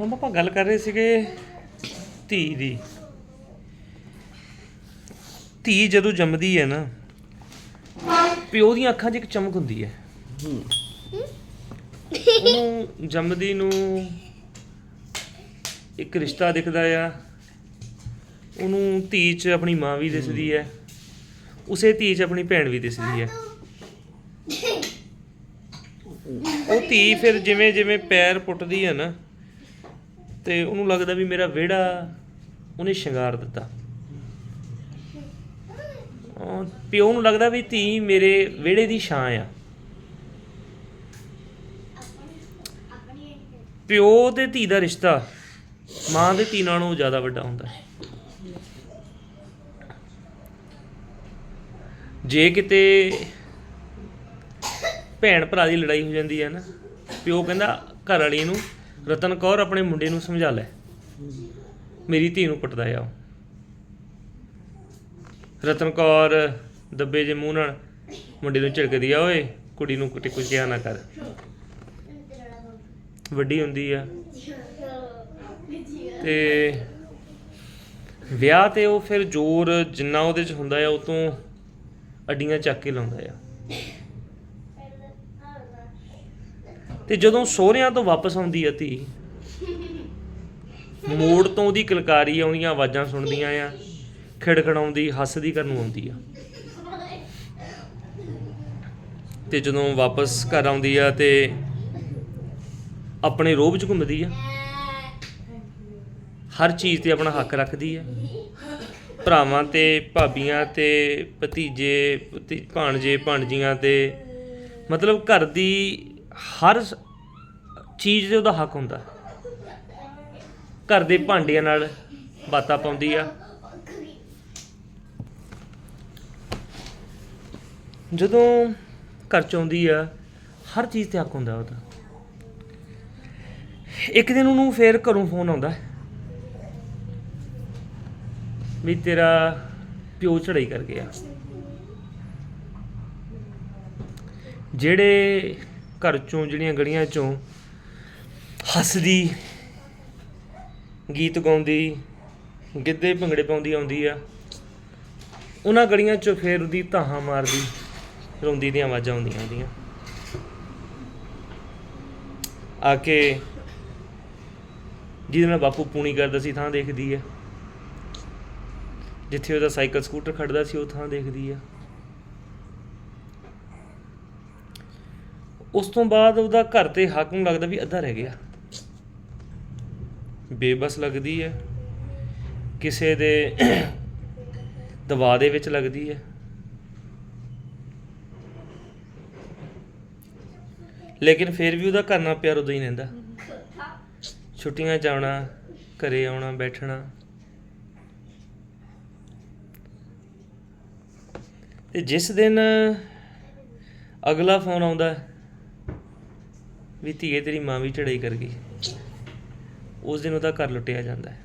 ਹੁਣ ਆਪਾਂ ਗੱਲ ਕਰ ਰਹੇ ਸੀਗੇ ਧੀ ਦੀ। ਧੀ ਜਦੋਂ ਜੰਮਦੀ ਹੈ ਨਾ, ਪਿਓ ਦੀਆਂ ਅੱਖਾਂ 'ਚ ਇੱਕ ਚਮਕ ਹੁੰਦੀ ਹੈ। ਉਹਨੂੰ ਜੰਮਦੀ ਨੂੰ ਇੱਕ ਰਿਸ਼ਤਾ ਦਿਖਦਾ ਆ। ਉਹਨੂੰ ਧੀ 'ਚ ਆਪਣੀ ਮਾਂ ਵੀ ਦਿਸਦੀ ਹੈ। ਉਸੇ ਧੀ 'ਚ ਆਪਣੀ ਭੈਣ ਵੀ ਦਿਸਦੀ ਹੈ। ਉਹ ਧੀ ਫਿਰ ਜਿਵੇਂ ਜਿਵੇਂ ਪੈਰ ਪੁੱਟਦੀ ਹੈ ਨਾ ਤੇ ਉਹਨੂੰ ਲੱਗਦਾ ਵੀ ਮੇਰਾ ਵਿਹੜਾ ਉਹਨੇ ਸ਼ਿੰਗਾਰ ਦਿੱਤਾ। ਪਿਓ ਨੂੰ ਲੱਗਦਾ ਵੀ ਧੀ ਮੇਰੇ ਵਿਹੜੇ ਦੀ ਛਾਂ ਆ। ਪਿਓ ਤੇ ਧੀ ਦਾ ਰਿਸ਼ਤਾ ਮਾਂ ਦੇ ਧੀ ਨਾਲੋਂ ਜ਼ਿਆਦਾ ਵੱਡਾ ਹੁੰਦਾ ਹੈ। ਜੇ ਕਿਤੇ ਭੈਣ ਭਰਾ ਦੀ ਲੜਾਈ ਹੋ ਜਾਂਦੀ ਹੈ ਨਾ, ਪਿਓ ਕਹਿੰਦਾ ਘਰ ਵਾਲੀ ਨੂੰ ਰਤਨ ਕੌਰ ਆਪਣੇ ਮੁੰਡੇ ਨੂੰ ਸਮਝਾ ਲੈ। ਮੇਰੀ ਧੀ ਨੂੰ ਕੁੱਟਦਾ ਆ ਉਹ। ਰਤਨ ਕੌਰ ਦੱਬੇ ਜੇ ਮੂੰਹ ਨਾਲ ਮੁੰਡੇ ਨੂੰ ਝਿੜਕਦੀ ਆ, ਓਏ, ਕੁੜੀ ਨੂੰ ਕੁੱਟੀ ਕੁਝ ਕਿਹਾ ਨਾ ਕਰ। ਵੱਡੀ ਹੁੰਦੀ ਆ। ਤੇ ਵਿਆਹ ਤੇ ਉਹ ਫਿਰ ਜ਼ੋਰ ਜਿੰਨਾ ਉਹਦੇ ਚ ਹੁੰਦਾ ਆ, ਉਹ ਤੋਂ ਅੱਡੀਆਂ ਚੱਕ ਕੇ ਲਾਉਂਦਾ ਆ। ਤੇ ਜਦੋਂ ਸਹੁਰਿਆਂ ਤੋਂ ਵਾਪਸ ਆਉਂਦੀ ਆ ਧੀ, ਮੋੜ ਤੋਂ ਉਹਦੀ ਕਿਲਕਾਰੀ ਆਉਂਦੀਆਂ, ਆਵਾਜ਼ਾਂ ਸੁਣਦੀਆਂ ਆ, ਖਿੜਖੜਾਉਂਦੀ, ਹੱਸਦੀ ਕਰਨ ਨੂੰ ਆਉਂਦੀ ਆ। ਤੇ ਜਦੋਂ ਵਾਪਸ ਘਰ ਆਉਂਦੀ ਆ ਤੇ ਆਪਣੇ ਰੋਬ 'ਚ ਘੁੰਮਦੀ ਆ। ਹਰ ਚੀਜ਼ ਤੇ ਆਪਣਾ ਹੱਕ ਰੱਖਦੀ ਆ। ਭਰਾਵਾਂ ਤੇ, ਭਾਬੀਆਂ ਤੇ, ਭਤੀਜੇ, ਭਤੀ- ਭਾਣਜੇ, ਭਾਣਜੀਆਂ ਤੇ, ਮਤਲਬ ਘਰ ਦੀ ਹਰ ਸ- ਚੀਜ਼ ਤੇ ਉਹਦਾ ਹੱਕ ਹੁੰਦਾ। ਘਰ ਦੇ ਭਾਂਡਿਆਂ ਨਾਲ ਬਾਤਾਂ ਪਾਉਂਦੀ ਆ। ਜਦੋਂ ਘਰ ਚ ਆਉਂਦੀ ਆ, ਹਰ ਚੀਜ਼ ਤੇ ਹੱਕ ਹੁੰਦਾ ਉਹਦਾ। ਇੱਕ ਦਿਨ ਉਹਨੂੰ ਫੇਰ ਘਰੋਂ ਫੋਨ ਆਉਂਦਾ। ਵੀ ਤੇਰਾ ਪਿਓ ਚੜਾਈ ਕਰ ਗਿਆ। ਜਿਹੜੇ ਘਰ ਚੋਂ ਜਿਹੜੀਆਂ ਗਲੀਆਂ ਚੋਂ ਹੱਸਦੀ, ਗੀਤ ਗਾਉਂਦੀ, ਗਿੱਧੇ ਭੰਗੜੇ ਪਾਉਂਦੀ ਆਉਂਦੀ ਆ, ਉਹਨਾਂ ਗਲੀਆਂ ਚੋਂ ਫੇਰ ਉਹਦੀ ਧਾਹਾਂ ਮਾਰਦੀ, ਰੋਂਦੀ ਦੀਆਂ ਆਵਾਜ਼ਾਂ ਆਉਂਦੀਆਂ ਉਹਦੀਆਂ ਆ ਕੇ ਜਿਹਦੇ ਨਾਲ ਬਾਪੂ ਪੂਣੀ ਕਰਦਾ ਸੀ ਥਾਂ ਦੇਖਦੀ ਆ। ਜਿੱਥੇ ਉਹਦਾ ਸਾਈਕਲ ਸਕੂਟਰ ਖੜਦਾ ਸੀ, ਉਹ ਥਾਂ ਦੇਖਦੀ ਆ। ਉਸ ਤੋਂ ਬਾਅਦ ਉਹਦਾ ਘਰ ਤੇ ਹੱਕ ਨੂੰ ਲੱਗਦਾ ਵੀ ਅੱਧਾ ਰਹਿ ਗਿਆ। ਬੇਬਸ ਲੱਗਦੀ ਹੈ। ਕਿਸੇ ਦੇ ਦਵਾ ਦੇ ਵਿੱਚ ਲੱਗਦੀ ਹੈ। ਲੇਕਿਨ ਫਿਰ ਵੀ ਉਹਦਾ ਕਰਨਾ ਪਿਆਰ ਉਦੋਂ ਹੀ ਰਹਿੰਦਾ। ਛੁੱਟੀਆਂ 'ਚ ਆਉਣਾ, ਘਰੇ ਆਉਣਾ, ਬੈਠਣਾ। ਤੇ ਜਿਸ ਦਿਨ ਅਗਲਾ ਫੋਨ ਆਉਂਦਾ ਵੀ ਧੀਏ ਤੇਰੀ ਮਾਂ ਵੀ ਚੜਾਈ ਕਰ ਗਈ। ਉਸ ਦਿਨ ਉਹਦਾ ਘਰ ਲੁੱਟਿਆ ਜਾਂਦਾ ਹੈ।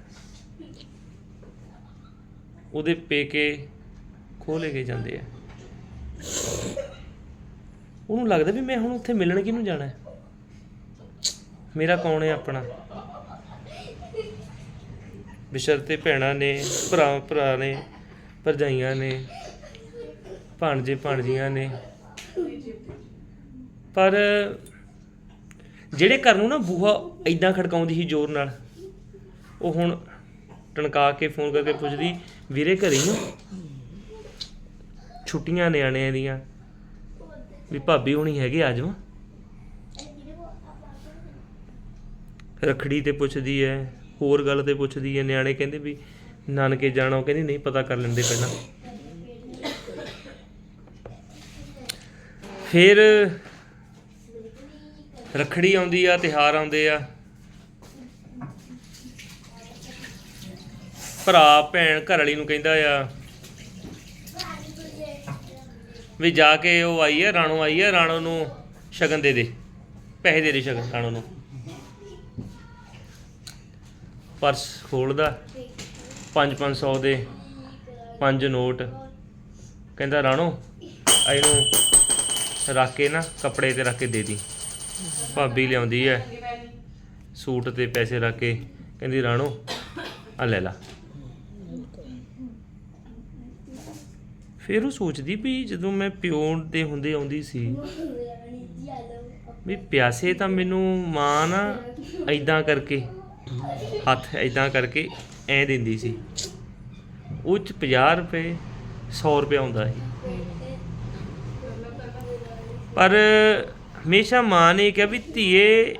ਉਹਦੇ ਪੇਕੇ ਖੋਲੇ ਗਏ ਜਾਂਦੇ ਆ। ਉਹਨੂੰ ਲੱਗਦਾ ਵੀ ਮੈਂ ਹੁਣ ਉੱਥੇ ਮਿਲਣ ਕਿਹਨੂੰ ਜਾਣਾ ਹੈ? ਮੇਰਾ ਕੌਣ ਹੈ ਆਪਣਾ? ਬਿਸ਼ਰਤੇ ਭੈਣਾਂ ਨੇ ਭਰਾ ਭਰਾ ਨੇ, ਭਰਜਾਈਆਂ ਨੇ, ਭਾਣਜੇ ਭਾਣਜੀਆਂ ਨੇ। ਪਰ ਜਿਹੜੇ ਘਰ ਨੂੰ ਨਾ ਬੂਹਾ ਇਦਾਂ ਖੜਕਾਉਂਦੀ ਸੀ ਜ਼ੋਰ ਨਾਲ, ਉਹ ਹੁਣ ਟਣਕਾ ਕੇ ਫੋਨ ਕਰਕੇ ਪੁੱਛਦੀ, ਵੀਰੇ ਘਰੇ ਹੀ ਛੁੱਟੀਆਂ ਨਿਆਣਿਆਂ ਦੀਆਂ। ਵੀ ਭਾਬੀ ਹੋਣੀ ਹੈਗੇ ਆ ਜਾਵਾਂ ਰਖੜੀ ਤੇ ਪੁੱਛਦੀ ਐ, ਹੋਰ ਗੱਲ ਤੇ ਪੁੱਛਦੀ ਐ। ਨਿਆਣੇ ਕਹਿੰਦੇ ਵੀ ਨਾਨਕੇ ਜਾਣਾ, ਉਹ ਕਹਿੰਦੀ ਨਹੀਂ ਪਤਾ ਕਰ ਲੈਂਦੇ ਪਹਿਲਾਂ। ਫਿਰ ਰੱਖੜੀ ਆਉਂਦੀ ਆ ਤਿਹਾਰ ਆਉਂਦੇ ਆ। ਭਰਾ, ਭੈਣ ਘਰ ਵਾਲੀ ਨੂੰ ਕਹਿੰਦਾ ਆ ਵੀ ਜਾ ਕੇ ਉਹ ਆਈ ਆ, ਰਾਣੋ ਆਈ ਆ, ਰਾਣੋ ਨੂੰ ਸ਼ਗਨ ਦੇ ਦੇ। ਪੈਸੇ ਦੇ ਦੇ ਸ਼ਗਨ, ਰਾਣੋ ਨੂੰ। ਪਰਸ ਖੋਲਦਾ 5-500 ਦੇ, ਪੰਜ ਨੋਟ। ਕਹਿੰਦਾ, ਰਾਣੋ ਇਹਨੂੰ ਰੱਖ ਕੇ ਨਾ ਕੱਪੜੇ ਤੇ ਰੱਖ ਕੇ ਦੇ ਦੀ। ਭਾਬੀ ਲਿਆਉਂਦੀ ਹੈ। ਸੂਟ ਤੇ ਪੈਸੇ ਰੱਖ ਕੇ ਕਹਿੰਦੀ, ਰਾਣੋ ਆ ਲੈ ਲਾ। ਫਿਰ ਉਹ ਸੋਚਦੀ ਵੀ ਜਦੋਂ ਮੈਂ ਪਿਓ ਦੇ ਹੁੰਦੇ ਆਉਂਦੀ ਸੀ, ਵੀ ਪਿਆਸੇ ਤਾਂ ਮੈਨੂੰ ਮਾਂ ਨਾ ਐਦਾਂ ਕਰਕੇ, ਹੱਥ ਐਦਾਂ ਕਰਕੇ ਐ ਦਿੰਦੀ ਸੀ। ਉਹ ਚ 50 ਰੁਪਏ 100 ਰੁਪਏ ਆਉਂਦਾ ਸੀ। ਪਰ ਹਮੇਸ਼ਾ ਮਾਂ ਨੇ ਕਿਹਾ ਵੀ ਧੀਏ,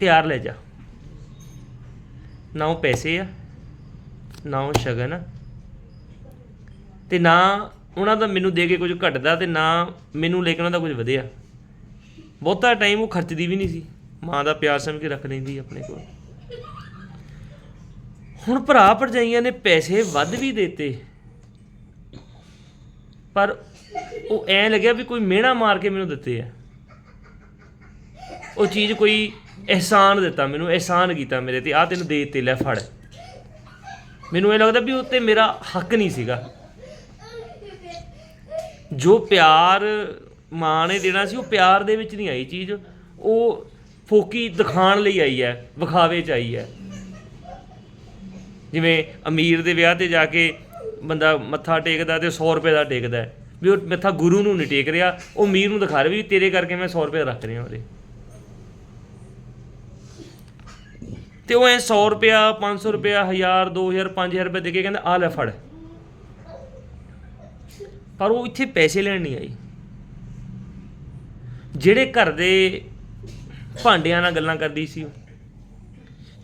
ਪਿਆਰ ਲੈ ਜਾ। ਨਾ ਉਹ ਪੈਸੇ ਆ, ਨਾ ਉਹ ਸ਼ਗਨ ਆ। ਤੇ ਨਾ ਉਹਨਾਂ ਦਾ ਮੈਨੂੰ ਦੇ ਕੇ ਕੁਝ ਘਟਦਾ ਤੇ ਨਾ ਮੈਨੂੰ ਲੈ ਕੇ ਉਹਨਾਂ ਦਾ ਕੁਝ ਵਧਿਆ। ਬਹੁਤਾ ਟਾਈਮ ਉਹ ਖਰਚਦੀ ਵੀ ਨਹੀਂ ਸੀ। ਮਾਂ ਦਾ ਪਿਆਰ ਸਮਝ ਕੇ ਰੱਖ ਲੈਂਦੀ ਆਪਣੇ ਕੋਲ। ਹੁਣ ਭਰਾ ਭਰਜਾਈਆਂ ਨੇ ਪੈਸੇ ਵੱਧ ਵੀ ਦਿੱਤੇ। ਪਰ ਉਹ ਐ ਲੱਗਿਆ ਵੀ ਕੋਈ ਮਿਹਣਾ ਮਾਰ ਕੇ ਮੈਨੂੰ ਦਿੱਤੇ ਆ। ਉਹ ਚੀਜ਼ ਕੋਈ ਅਹਿਸਾਨ ਦਿੱਤਾ ਮੈਨੂੰ, ਅਹਿਸਾਨ ਕੀਤਾ ਮੇਰੇ ਤੇ ਆ ਤੈਨੂੰ ਦੇ ਦਿੱਤੇ ਲੈ ਫੜ। ਮੈਨੂੰ ਇਹ ਲੱਗਦਾ ਵੀ ਉੱਤੇ ਮੇਰਾ ਹੱਕ ਨਹੀਂ ਸੀਗਾ। ਜੋ ਪਿਆਰ ਮਾਂ ਨੇ ਦੇਣਾ ਸੀ, ਉਹ ਪਿਆਰ ਦੇ ਵਿੱਚ ਨਹੀਂ ਆਈ ਚੀਜ਼। ਉਹ ਫੋਕੀ ਦਿਖਾਣ ਲਈ ਆਈ ਹੈ, ਵਿਖਾਵੇ ਚ ਆਈ ਹੈ। ਜਿਵੇਂ ਅਮੀਰ ਦੇ ਵਿਆਹ ਤੇ ਜਾ ਕੇ ਬੰਦਾ ਮੱਥਾ ਟੇਕਦਾ ਤੇ 100 ਰੁਪਏ ਦਾ ਟੇਕਦਾ ਵੀ ਉਹ ਮੱਥਾ ਗੁਰੂ ਨੂੰ ਨਹੀਂ ਟੇਕ ਰਿਹਾ, ਉਹ ਅਮੀਰ ਨੂੰ ਦਿਖਾ ਰਿਹਾ ਵੀ ਤੇਰੇ ਕਰਕੇ ਮੈਂ 100 ਰੁਪਏ ਰੱਖ ਰਿਹਾ ਉਹਦੇ। ਤੇ ਉਹ ਐ 100 ਰੁਪਿਆ 500 ਰੁਪਿਆ 1000 2000 5000 ਰੁਪਏ ਦੇ ਕੇ ਕਹਿੰਦਾ ਆ ਲੈ ਫੜ। ਪਰ ਉਹ ਇੱਥੇ ਪੈਸੇ ਲੈਣ ਨਹੀਂ ਆਈ। ਜਿਹੜੇ ਘਰ ਦੇ ਭਾਂਡਿਆਂ ਨਾਲ ਗੱਲਾਂ ਕਰਦੀ ਸੀ ਉਹ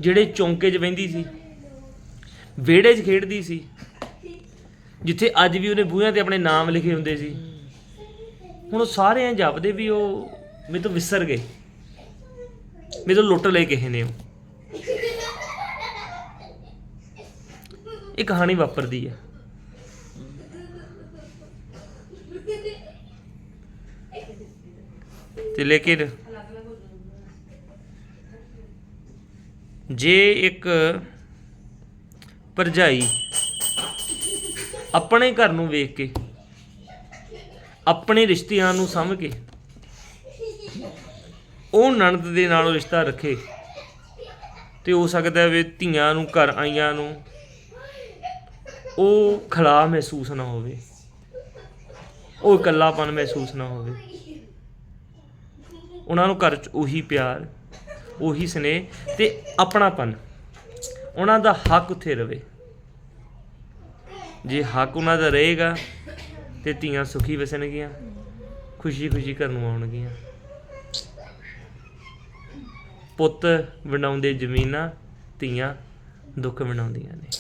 ਜਿਹੜੇ ਚੌਂਕੇ 'ਚ ਬਹਿੰਦੀ ਸੀ, ਵਿਹੜੇ 'ਚ ਖੇਡਦੀ ਸੀ, ਜਿੱਥੇ ਅੱਜ ਵੀ ਉਹਨੇ ਬੂਹਿਆਂ ਤੇ ਆਪਣੇ ਨਾਮ ਲਿਖੇ ਹੁੰਦੇ ਸੀ, ਹੁਣ ਉਹ ਸਾਰੇ ਐਂ ਜਪਦੇ ਵੀ ਉਹ ਮੇਰੇ ਤੋਂ ਵਿਸਰ ਗਏ। ਮੇਰੇ ਤੋਂ ਲੁੱਟ ਲਏ ਕਿਸੇ ਨੇ ਉਹ। ਇਹ ਕਹਾਣੀ ਵਾਪਰਦੀ ਹੈ। ਤੇ ਲੇਕਿਨ ਜੇ ਇੱਕ ਭਰਜਾਈ ਆਪਣੇ ਘਰ ਨੂੰ ਵੇਖ ਕੇ, ਆਪਣੇ ਰਿਸ਼ਤਿਆਂ ਨੂੰ ਸਮਝ ਕੇ, ਉਹ ਨਣਦ ਦੇ ਨਾਲ ਰਿਸ਼ਤਾ ਰੱਖੇ, ਤੇ ਹੋ ਸਕਦਾ ਹੈ ਵੀ ਧੀਆਂ ਨੂੰ, ਘਰ ਆਈਆਂ ਨੂੰ ਉਹ ਖਲਾ ਮਹਿਸੂਸ ਨਾ ਹੋਵੇ। ਉਹ ਇਕੱਲਾਪਨ ਮਹਿਸੂਸ ਨਾ ਹੋਵੇ। ਉਹਨਾਂ ਨੂੰ ਘਰ 'ਚ ਉਹੀ ਪਿਆਰ, ਉਹੀ ਸਨੇਹ ਤੇ ਆਪਣਾਪਨ। ਉਹਨਾਂ ਦਾ ਹੱਕ ਉੱਥੇ ਰਵੇ। ਜੇ ਹੱਕ ਉਹਨਾਂ ਦਾ ਰਹੇਗਾ ਤੇ ਧੀਆਂ ਸੁਖੀ ਵਸਣਗੀਆਂ, ਖੁਸ਼ੀ ਖੁਸ਼ੀ ਘਰ ਨੂੰ ਆਉਣਗੀਆਂ। ਪੁੱਤ ਵੰਡਾਉਂਦੇ ਜ਼ਮੀਨਾਂ, ਧੀਆਂ ਦੁੱਖ ਵੰਡਾਉਂਦੀਆਂ ਨੇ।